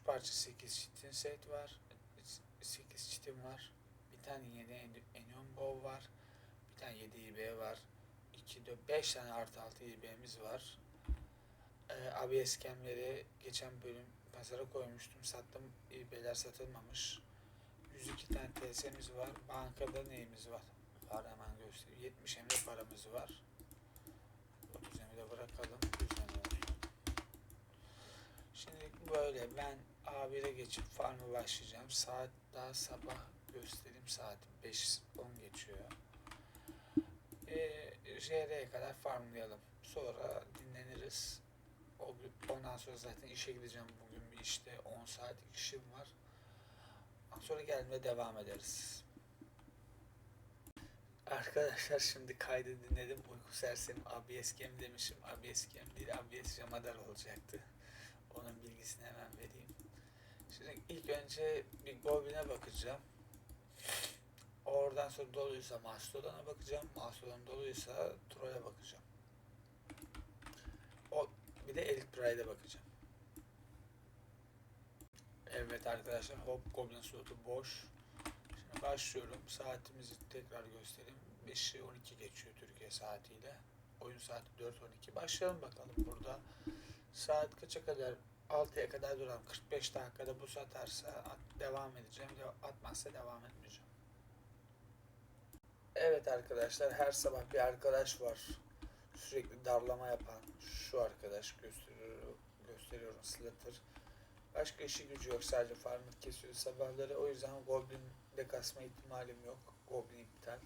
3 parça 8 çitin set var. 8 çitim var. Bir tane yeni en- Enion Bow var. Bir tane 7 IB var. 2 de 5 tane artı 6 IB'miz var. Ee, ABS kemleri geçen bölüm pazara koymuştum. Sattım. IB'ler satılmamış. 102 tane TS'miz var. Bankada neyimiz var? Var hemen göstereyim. 70 emre paramız var. 30 emre bırakalım. Olsun. Şimdi böyle ben A1'e geçip farm'a başlayacağım. Saat daha sabah göstereyim saatim 5.10 geçiyor. Ee, JR'ye kadar farmlayalım. Sonra dinleniriz. O ondan sonra zaten işe gideceğim bugün bir işte 10 saatlik işim var. Sonra gelmeye devam ederiz. Arkadaşlar şimdi kaydı dinledim. Uyku serserim ABS Cam demişim. ABS Cam değil ABS Jamadar olacaktı. Onun bilgisini hemen vereyim. Şimdi ilk önce bir Goblin'e bakacağım. Oradan sonra doluysa Mastodon'a bakacağım. Mastodon doluysa Troll'e bakacağım. O bir de Elite Pride'e bakacağım. Evet arkadaşlar Hop Goblin slotu boş. Şimdi başlıyorum. Saatimizi tekrar göstereyim. 5'i 12 geçiyor Türkiye saatiyle. Oyun saati 4.12. Başlayalım bakalım burada. Saat kaça kadar? 6'ya kadar duralım. 45 dakikada bu satarsa at- devam edeceğim. De- Atmazsa devam etmeyeceğim. Evet arkadaşlar her sabah bir arkadaş var. Sürekli darlama yapan şu arkadaş gösteriyor, gösteriyorum Slater. Başka işi gücü yok sadece farmı kesiyor sabahları. O yüzden Goblin'de kasma ihtimalim yok. Goblin iptal.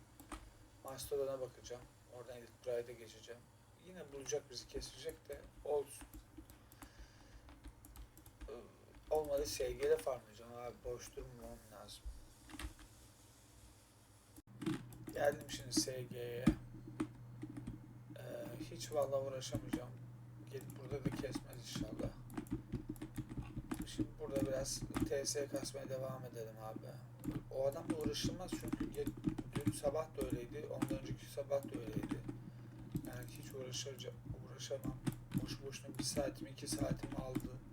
Mastodon'a bakacağım. Oradan Pride'e geçeceğim. Yine bulacak bizi kesecek de olsun. Olmadı SG'de farmlayacağım abi. Boş durmamam lazım. Geldim şimdi SG'ye. Ee, hiç valla uğraşamayacağım. Gelip burada da kesmez inşallah. Şimdi burada biraz TS kasmaya devam edelim abi. O adamla uğraşılmaz çünkü dün sabah da öyleydi, ondan önceki sabah da öyleydi. Yani hiç uğraşacağım, uğraşamam. Boş boşuna bir saatimi, iki saatimi aldı.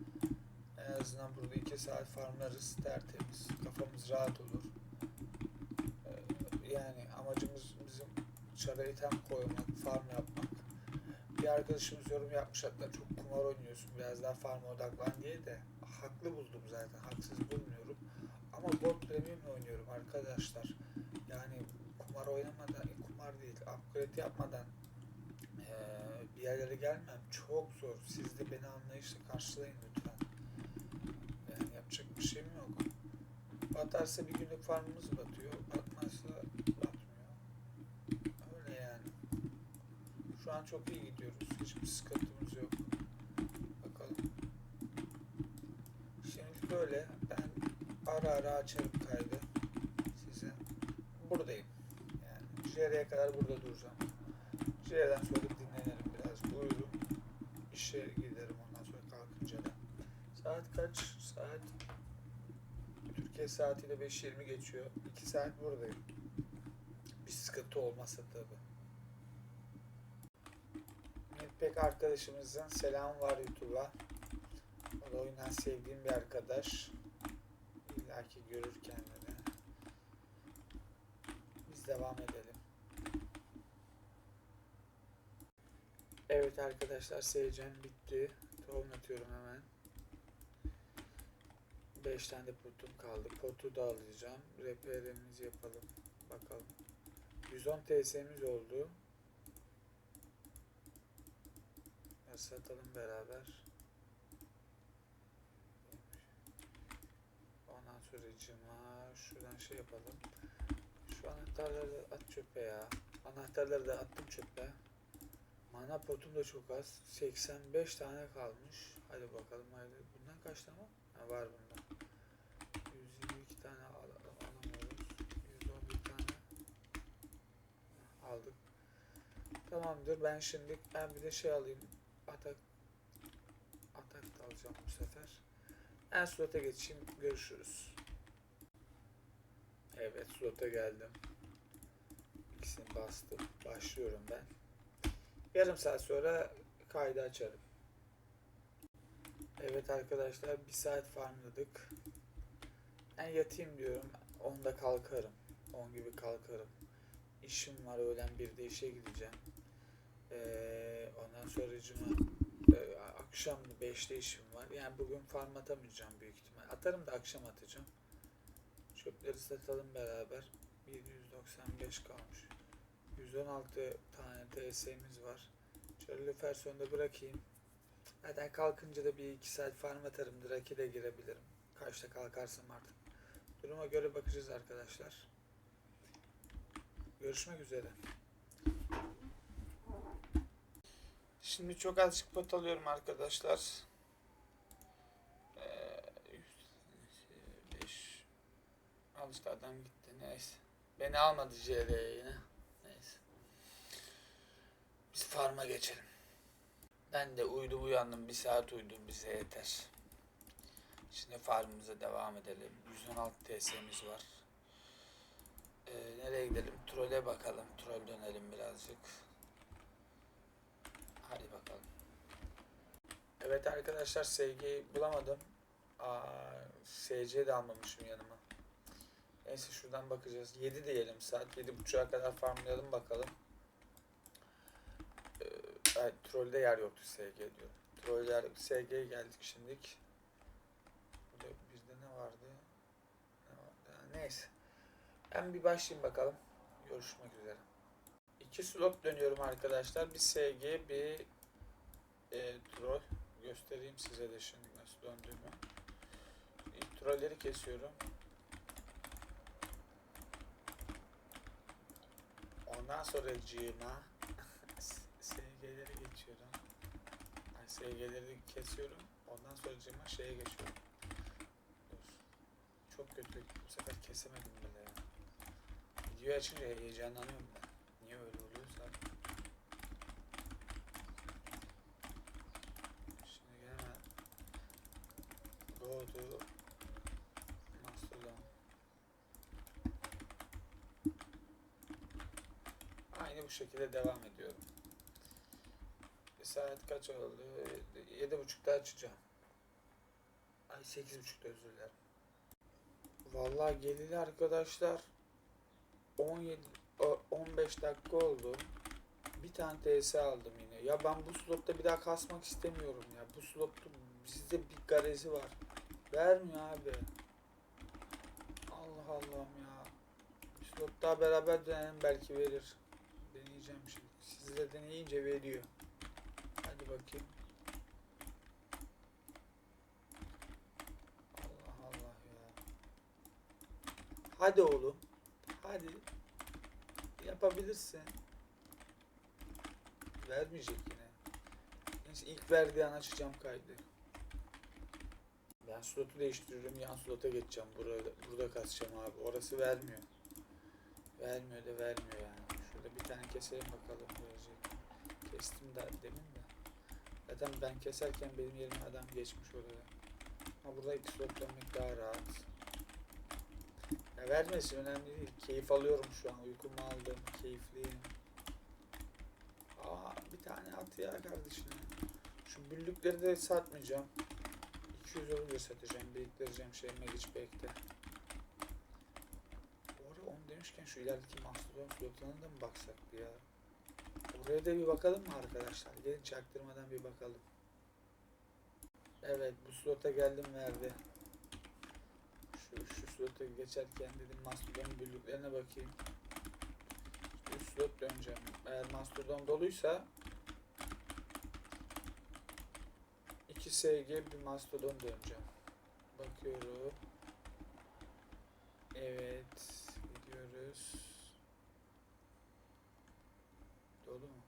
En azından burada iki saat farmlarız, tertemiz, kafamız rahat olur. Ee, Yani amacımız bizim çara item koymak, farm yapmak. Bir arkadaşımız yorum yapmış hatta çok kumar oynuyorsun biraz daha farm odaklan diye de haklı buldum zaten haksız bulmuyorum. Ama Gold Premium'la oynuyorum arkadaşlar. Yani kumar oynamadan, e, kumar değil, upgrade yapmadan eee, bir yerlere gelmem çok zor. Siz de beni anlayışla karşılayın yapacak bir şeyim yok. Batarsa bir günlük farmımız batıyor, batmazsa batmıyor. Öyle yani. Şu an çok iyi gidiyoruz. Hiçbir sıkıntımız yok. Bakalım. Şimdi böyle ben ara ara açarım kaydı size. Buradayım. Yani JR'ye kadar burada duracağım. JR'den sonra dinlenirim biraz. Uyurum. İşe giderim ondan sonra kalkınca da. Saat kaç? Saat Türkiye saatiyle 5.20 geçiyor. 2 saat buradayım. Bir sıkıntı olmazsa tabii. Netpack arkadaşımızın selam var YouTube'a. O da oyundan sevdiğim bir arkadaş. İlla ki görür kendini. Biz devam edelim. Evet arkadaşlar seyircem bitti. Tohum atıyorum hemen. 5 tane de potum kaldı. Potu da alacağım. Repairimizi yapalım. Bakalım. 110 TS'miz oldu. Ya satalım beraber. Ondan sonra cıma şuradan şey yapalım. Şu anahtarları at çöpe ya. Anahtarları da attım çöpe. Mana potum da çok az. 85 tane kalmış. Hadi bakalım haydi. Bundan kaç tane var? Ha, var bundan. 122 tane al alamıyoruz. 111 tane aldık. Tamamdır. Ben şimdi ben bir de şey alayım. Atak atak da alacağım bu sefer. En slota geçeyim. Görüşürüz. Evet slota geldim. İkisini bastım. Başlıyorum ben. Yarım saat sonra kaydı açarım. Evet arkadaşlar bir saat farmladık. Ben yatayım diyorum. 10'da kalkarım. 10 gibi kalkarım. İşim var öğlen 1'de işe gideceğim. Ee, ondan sonra cuma e, akşam 5'te işim var. Yani bugün farm atamayacağım büyük ihtimal. Atarım da akşam atacağım. Çöpleri satalım beraber. 795 kalmış. 116 tane TS'miz var. Şöyle Lüferson'da bırakayım. Zaten kalkınca da bir iki saat farm atarım. Drake'e de girebilirim. Kaçta kalkarsam artık. Duruma göre bakacağız arkadaşlar. Görüşmek üzere. Şimdi çok azıcık pot alıyorum arkadaşlar. Ee, 5 Al işte adam gitti neyse. Beni almadı JR'ye yine. Neyse. Biz farma geçelim. Ben de uyudum uyandım. Bir saat uyudum bize yeter. Şimdi farmımıza devam edelim. 116 TS'miz var. Ee, nereye gidelim? Trole bakalım. Troll dönelim birazcık. Hadi bakalım. Evet arkadaşlar SG'yi bulamadım. Aa, SC de almamışım yanıma. Neyse şuradan bakacağız. 7 diyelim saat. 7.30'a kadar farmlayalım bakalım. Ay, trollde yer yoktu SG diyorum. Trollde yer yoktu. SG'ye geldik şimdilik. Burada bizde ne vardı? Ne vardı? Neyse. Ben bir başlayayım bakalım. Görüşmek üzere. İki slot dönüyorum arkadaşlar. Bir SG, bir e, troll. Göstereyim size de şimdi nasıl döndüğümü. Trolleri kesiyorum. Ondan sonra cima Geçiyorum. Ay, SG'leri kesiyorum. Ondan sonra cima şeye geçiyorum. Dur. Çok kötü. Bu sefer kesemedim bile ya. Videoyu açınca heyecanlanıyorum ben. Niye öyle oluyorsa. Şimdi hemen doğdu Mastodon. Aynı bu şekilde devam ediyorum. Saat kaç oldu? Yedi buçukta açacağım. Ay sekiz buçukta özür dilerim. Vallahi gelili arkadaşlar 17 o- 15 dakika oldu. Bir tane TS aldım yine. Ya ben bu slotta bir daha kasmak istemiyorum ya. Bu slotta bizde bir garezi var. Vermiyor abi. Allah Allah'ım ya. Bir slot beraber denelim belki verir. Deneyeceğim şimdi. Siz de deneyince veriyor. Bakayım. Allah Allah ya. Hadi oğlum. Hadi. Yapabilirsin. Vermeyecek yine. Neyse ilk verdiği an açacağım kaydı. Ben slotu değiştiriyorum. Yan slota geçeceğim. Burada, burada kasacağım abi. Orası vermiyor. Vermiyor da vermiyor yani. Şurada bir tane keselim bakalım verecek. Kestim de demin de. Zaten ben keserken benim yerime adam geçmiş oraya. Ama burada iki dönmek daha rahat. Ya vermesin önemli değil. Keyif alıyorum şu an. Uykumu aldım. Keyifliyim. Aa bir tane at ya kardeşim. Şu büllükleri de satmayacağım. 200 olunca satacağım. Biriktireceğim şey Magic Back'te. Bu arada onu demişken şu ilerideki Mastodon slotuna da mı baksak ya? Oraya da bir bakalım mı arkadaşlar? Gelin çaktırmadan bir bakalım. Evet bu slota geldim verdi. Şu, şu slota geçerken dedim Mastodon büllüklerine bakayım. Üst slot döneceğim. Eğer Mastodon doluysa 2 SG bir Mastodon döneceğim. Bakıyorum. Evet. Gidiyoruz. Dolu mu?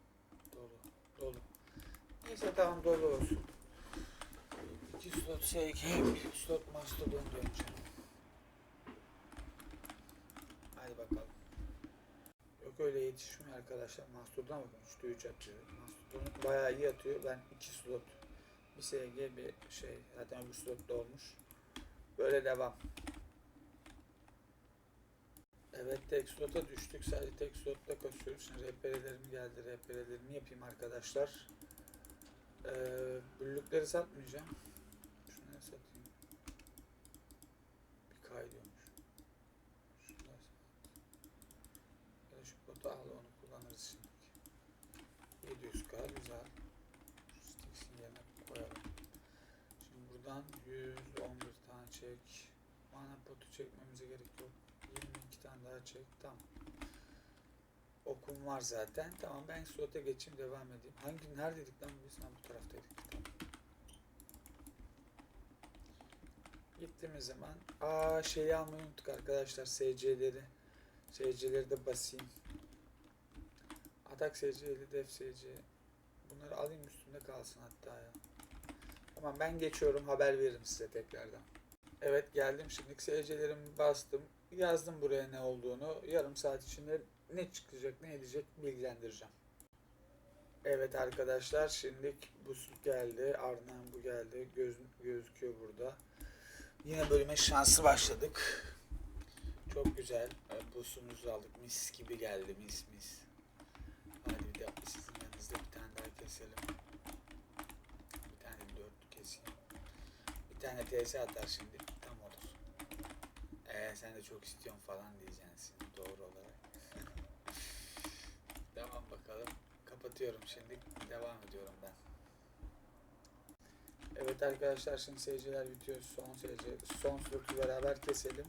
Dolu. Dolu. Neyse tamam dolu olsun. 2 slot SG, bir slot Mastodon döneceğim. Hadi bakalım. Yok öyle yetişmiyor arkadaşlar. Mastodon'a bakın. 3'te 3 atıyor. Mastodon bayağı iyi atıyor. Ben 2 slot. Bir SG bir şey. Zaten öbür slot da olmuş. Böyle devam. Evet tek slota düştük. Sadece tek slotta koşuyoruz. Şimdi RP'lerim geldi. RP'lerimi yapayım arkadaşlar. Ee, büllükleri satmayacağım. Şunları satayım. Bir kaydıyormuş. Şunları sat. Ya şu botu al onu kullanırız şimdi. 700k güzel. Şu Stix'in yerine koyalım. Şimdi buradan 111 tane çek. Mana potu çekmemize gerek yok. 22 tane daha çek. Tamam. Okum var zaten. Tamam ben slota geçeyim devam edeyim. Hangi neredeydik lan biz? Ha, bu taraftaydık. Tamam. Gittiğimiz zaman aa şeyi almayı unuttuk arkadaşlar SC'leri. SC'leri de basayım. Atak SC'li def SC. Bunları alayım üstünde kalsın hatta ya. Tamam ben geçiyorum haber veririm size tekrardan. Evet geldim şimdi SC'lerimi bastım. Yazdım buraya ne olduğunu. Yarım saat içinde ne çıkacak ne edecek bilgilendireceğim. Evet arkadaşlar şimdi bu geldi. Ardından bu geldi. Göz, gözüküyor burada. Yine bölüme şanslı başladık. Çok güzel. Bu sumuzu aldık. Mis gibi geldi. Mis mis. Hadi bir de sizin yanınızda bir tane daha keselim. Bir tane de dörtlü keseyim. Bir tane TS atar şimdi. Ee, sen de çok istiyorsun falan diyeceksin doğru olarak. Devam bakalım. Kapatıyorum şimdi. Devam ediyorum ben. Evet arkadaşlar şimdi seyirciler bitiyor. Son seyirci, son slotu beraber keselim.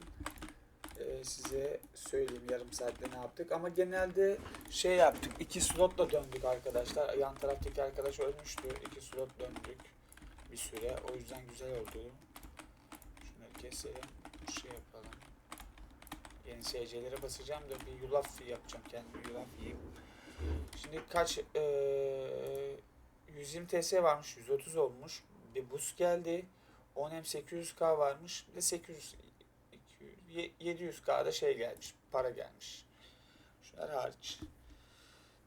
Ee, size söyleyeyim yarım saatte ne yaptık. Ama genelde şey yaptık. iki slotla döndük arkadaşlar. Yan taraftaki arkadaş ölmüştü. İki slot döndük bir süre. O yüzden güzel oldu. Şunları keselim. Şey yapalım. Seyircilere basacağım da bir yulaf yapacağım. Kendime yulaf yiyeyim. Şimdi kaç eee 120 TS varmış, 130 olmuş. Bir boost geldi. 10M 800K varmış. Bir de 800 200, 700K'da şey gelmiş. Para gelmiş. Şunlar hariç.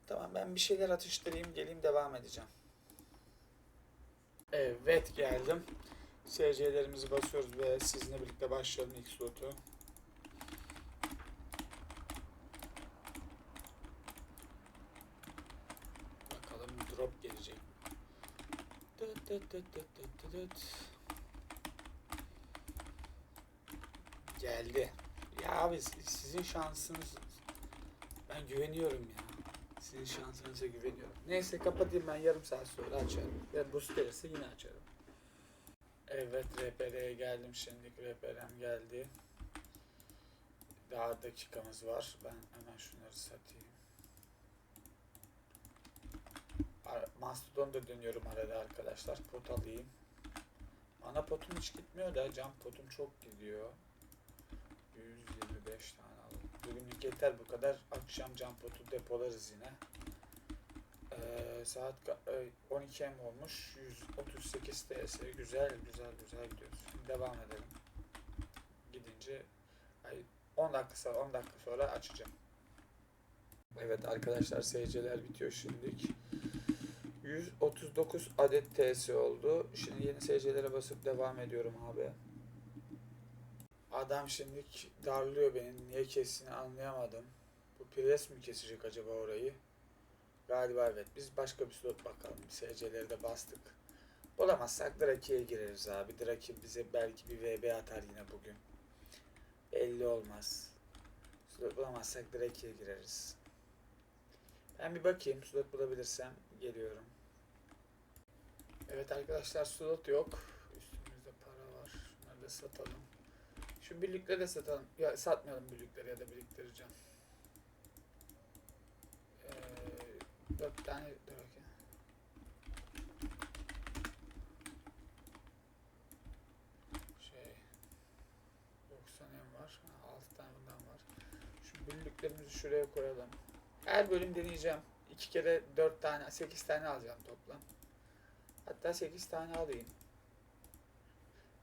Tamam ben bir şeyler atıştırayım, geleyim devam edeceğim. Evet geldim. SC'lerimizi basıyoruz ve sizinle birlikte başlayalım ilk slotu. Bakalım drop gelecek. Dıt dıt dıt dıt dıt dıt. Geldi. Ya abi sizin şansınız ben güveniyorum ya. Sizin şansınıza güveniyorum. Neyse kapatayım ben yarım saat sonra açarım. Ve boost gelirse yine açarım. Evet RPR'ye geldim şimdi. RPR'm geldi. Daha dakikamız var. Ben hemen şunları satayım. Ar- Mastodon da dönüyorum arada arkadaşlar. Pot alayım. Ana potum hiç gitmiyor da cam potum çok gidiyor. 125 tane alalım. Bugünlük yeter bu kadar. Akşam cam potu depolarız yine. Ee, saat ka- e, 12 M olmuş. 138 TS. Güzel güzel güzel gidiyoruz. Şimdi devam edelim. Gidince ay, 10 dakika sonra 10 dakika sonra açacağım. Evet arkadaşlar seyirciler bitiyor şimdilik. 139 adet TS oldu. Şimdi yeni seyircilere basıp devam ediyorum abi. Adam şimdi darlıyor beni. Niye kestiğini anlayamadım. Bu pres mi kesecek acaba orayı? Galiba evet. Biz başka bir slot bakalım. SC'leri de bastık. Bulamazsak Draki'ye gireriz abi. Draki bize belki bir VB atar yine bugün. Belli olmaz. Slot bulamazsak Draki'ye gireriz. Ben bir bakayım. Slot bulabilirsem geliyorum. Evet arkadaşlar slot yok. Üstümüzde para var. Şunları da satalım. Şu birlikleri de satalım. Ya satmayalım birlikleri ya da biriktireceğim. Ee, 4 tane dur bakayım. Şey 90 em var. 6 tane bundan var. Şu birliklerimizi şuraya koyalım. Her bölüm deneyeceğim. 2 kere 4 tane 8 tane alacağım toplam. Hatta 8 tane alayım.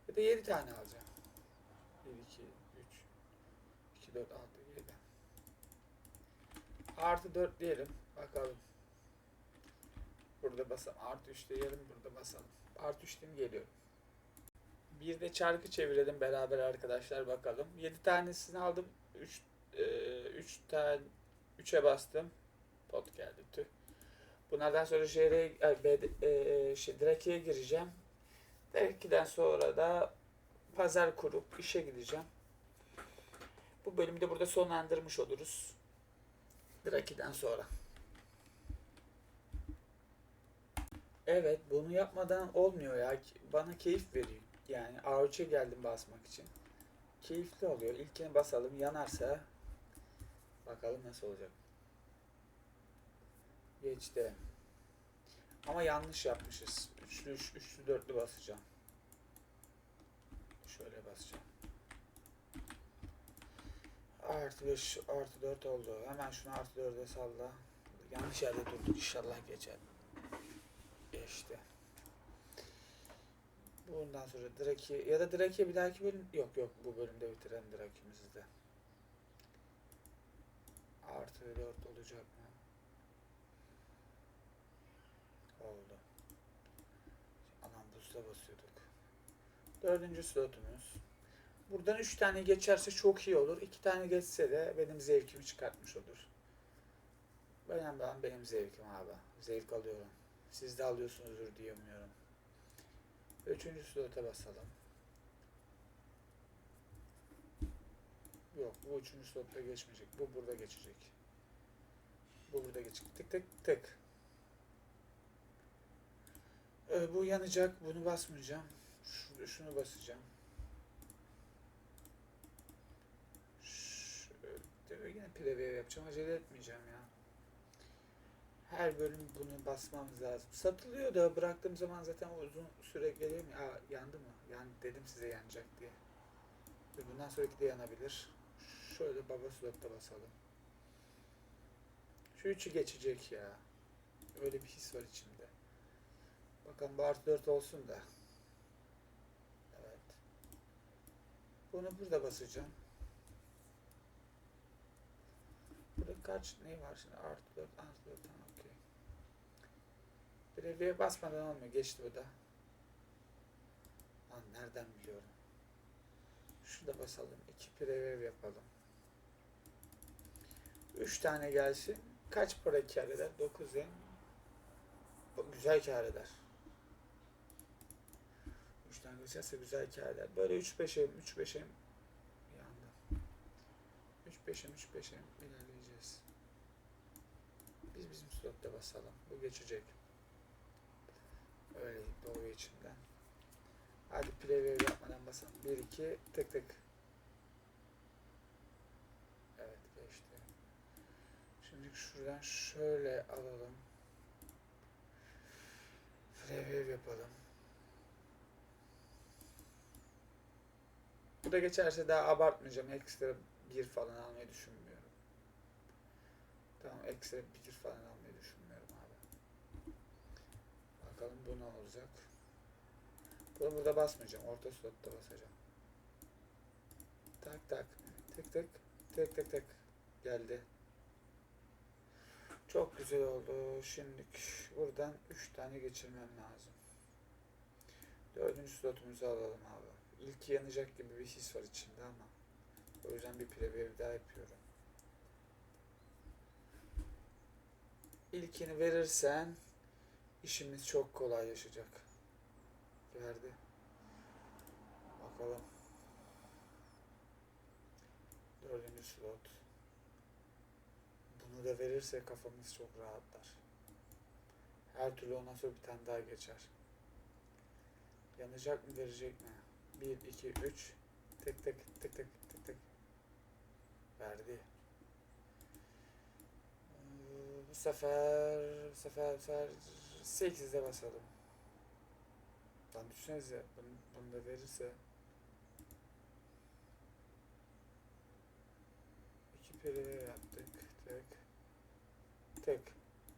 Ya da 7 tane alacağım. 1, 2, 3, 2, 4, 6, 7. Artı 4 diyelim. Bakalım. Burada basalım. Artı 3 diyelim. Burada basalım. Artı 3 diyeyim geliyorum. Bir de çarkı çevirelim beraber arkadaşlar bakalım. 7 tanesini aldım. 3 3 tane 3'e bastım. Pot geldi tüh. Bunlardan sonra ay, B, e, şey, Drake'ye gireceğim. Drake'den sonra da pazar kurup işe gideceğim. Bu bölümü de burada sonlandırmış oluruz. Drake'den sonra. Evet bunu yapmadan olmuyor ya. Bana keyif veriyor. Yani A3'e geldim basmak için. Keyifli oluyor. İlkini basalım. Yanarsa bakalım nasıl olacak. Geçti. Ama yanlış yapmışız. Üçlü, üç, üçlü dörtlü basacağım. Şöyle basacağım. Artı 5, artı 4 oldu. Hemen şunu artı 4'e salla. Yanlış yerde durduk. İnşallah geçer. Geçti. Bundan sonra Draki ya da Draki bir dahaki bölüm yok yok bu bölümde bitirelim Draki'mizi de. Artı 4 olacak mı? Oldu. Buzla basıyorduk. Dördüncü slotumuz. Buradan 3 tane geçerse çok iyi olur. 2 tane geçse de benim zevkimi çıkartmış olur. Benim ben benim zevkim abi. Zevk alıyorum. Siz de alıyorsunuzdur diye umuyorum. Üçüncü slota basalım. Yok bu üçüncü slotta geçmeyecek. Bu burada geçecek. Bu burada geçecek. Tık tık tık. Ee, bu yanacak. Bunu basmayacağım. Şunu, şunu basacağım. Şöyle, yine preview yapacağım. Acele etmeyeceğim ya. Her bölüm bunu basmamız lazım. Satılıyor da bıraktığım zaman zaten uzun süre geliyor mu? Aa, yandı mı? Yani dedim size yanacak diye. Bundan sonraki de yanabilir. Şöyle baba slotta basalım. Şu üçü geçecek ya. Öyle bir his var içimde. Bakalım bu artı 4 olsun da. Evet. Bunu burada basacağım. Burada kaç ne var şimdi? Artı 4, artı 4 tamam okey. Breviye basmadan olmuyor. Geçti bu da. Lan nereden biliyorum? Şurada basalım. 2 preview yapalım. 3 tane gelsin. Kaç para kar eder? 9 yen. Bu Güzel kar eder. 3 tane geçerse güzel kar eder. Böyle 3-5'e 3-5'e yandı. 3-5'e 3-5'e ilerleyeceğiz. Biz bizim slotta basalım. Bu geçecek. Öyle doğru içinden. Hadi preview yapmadan basalım. 1 2 tık tık. Evet geçti. Şimdi şuradan şöyle alalım. Preview yapalım. Bu da geçerse daha abartmayacağım. Ekstra bir falan almayı düşünmüyorum. Tamam ekstra bir falan almayı düşünmüyorum abi. Bakalım bu ne olacak. Bunu burada basmayacağım. Orta slotta basacağım. Tak tak. Tık tık. Tık tık tık. Geldi. Çok güzel oldu. Şimdi buradan 3 tane geçirmem lazım. Dördüncü slotumuzu alalım abi. İlk yanacak gibi bir his var içinde ama. O yüzden bir preview daha yapıyorum. İlkini verirsen işimiz çok kolaylaşacak. Verdi. Bakalım. Dördüncü slot. Bunu da verirse kafamız çok rahatlar. Her türlü ondan sonra bir tane daha geçer. Yanacak mı verecek mi? 1, 2, 3. Tık tık tık tık tık tık. Verdi. Ee, Bu sefer bu sefer, bu sefer 8'e basalım. Lan düşünsenize bunu, bunu da verirse iki peri yaptık. Tık. Tık.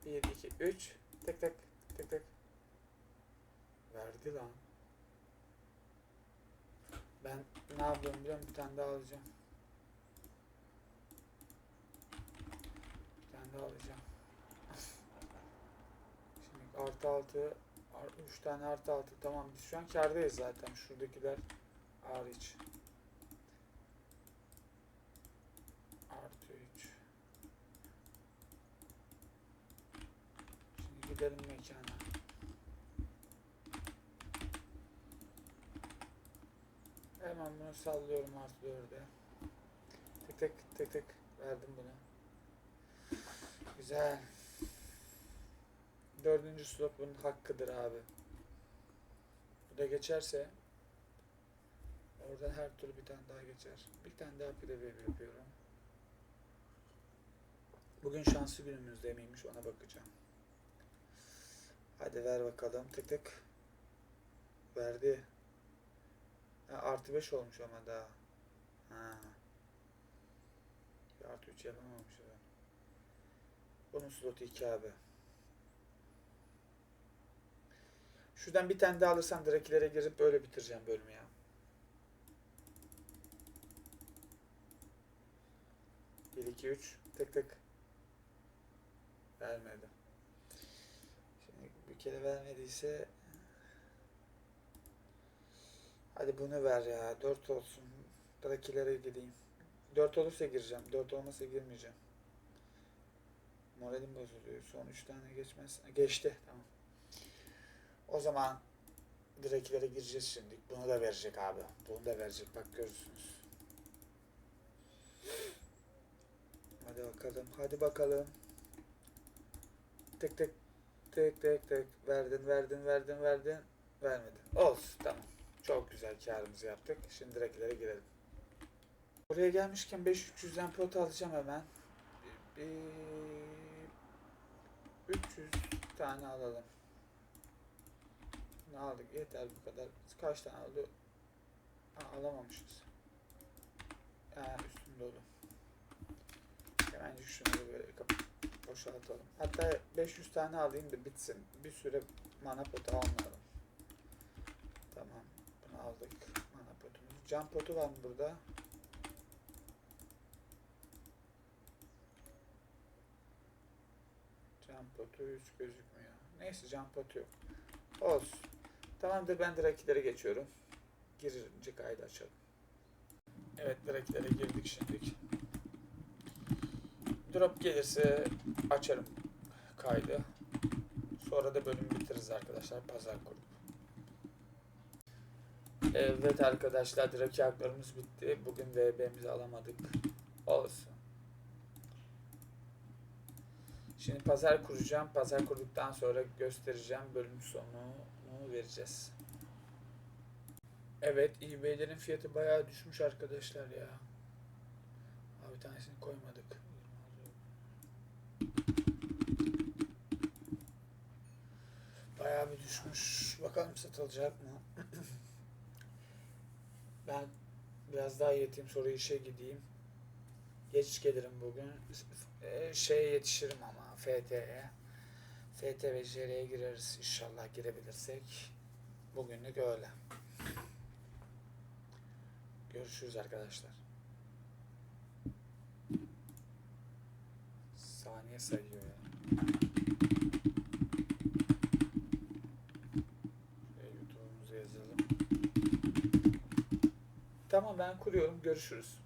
1, 2, 3. Tık tık tık tık. Verdi lan. Ben ne yapıyorum biliyorum bir tane daha alacağım. Bir tane daha alacağım. Şimdi artı altı 3 tane artı altı tamam biz şu an kardayız zaten şuradakiler hariç. Artı 3. Şimdi gidelim mekana. Bunu sallıyorum artı dörde. Tık tık tık tık verdim bunu. Güzel. Dördüncü slot bunun hakkıdır abi. Bu da geçerse oradan her türlü bir tane daha geçer. Bir tane daha pide wave yapıyorum. Bugün şanslı günümüz de miymiş ona bakacağım. Hadi ver bakalım tık tık. Verdi. Artı 5 olmuş ama daha. Ha. Bir artı 3 yapamamış adam. Bunun slotu 2 abi. Şuradan bir tane daha alırsam direkilere girip böyle bitireceğim bölümü ya. Bir, iki, üç. Tık tık. Vermedi. Şimdi bir kere vermediyse Hadi bunu ver ya. 4 olsun. Drakilere gideyim. 4 olursa gireceğim. 4 olmasa girmeyeceğim. Moralim bozuluyor. Son 3 tane geçmez. Geçti. Tamam. O zaman Drakilere gireceğiz şimdi. Bunu da verecek abi. Bunu da verecek. Bak görürsünüz. Hadi bakalım. Hadi bakalım. Tık tık tık tık tık. Verdin verdin verdin verdin. Vermedin. Olsun. Tamam. Çok güzel karımızı yaptık. Şimdi direklere girelim. Buraya gelmişken 5-300'den pot alacağım hemen. Bir, 300 tane alalım. Ne aldık? Yeter bu kadar. Kaç tane oldu? Ha, alamamışız. Ha, üstüm dolu. Hemen şunu böyle boşaltalım. Hatta 500 tane alayım da bitsin. Bir süre mana potu almayalım. Tamam. Aldık. Mana potumuz. Cam potu var mı burada? Cam potu hiç gözükmüyor. Neyse cam potu yok. Olsun. Tamamdır ben direklere geçiyorum. Girince kaydı açalım. Evet direklere girdik şimdilik. Drop gelirse açarım kaydı. Sonra da bölümü bitiririz arkadaşlar pazar kurup. Evet arkadaşlar direkt haklarımız bitti. Bugün VB'mizi alamadık. Olsun. Şimdi pazar kuracağım. Pazar kurduktan sonra göstereceğim. Bölüm sonunu vereceğiz. Evet eBay'lerin fiyatı bayağı düşmüş arkadaşlar ya. Abi bir tanesini koymadık. Bayağı bir düşmüş. Bakalım satılacak mı? ben biraz daha yeteyim sonra işe gideyim. Geç gelirim bugün. Ee, şeye yetişirim ama FT'ye. FT ve JR'ye gireriz inşallah girebilirsek. Bugünlük öyle. Görüşürüz arkadaşlar. Saniye sayıyor ya. Şöyle Tamam ben kuruyorum. Görüşürüz.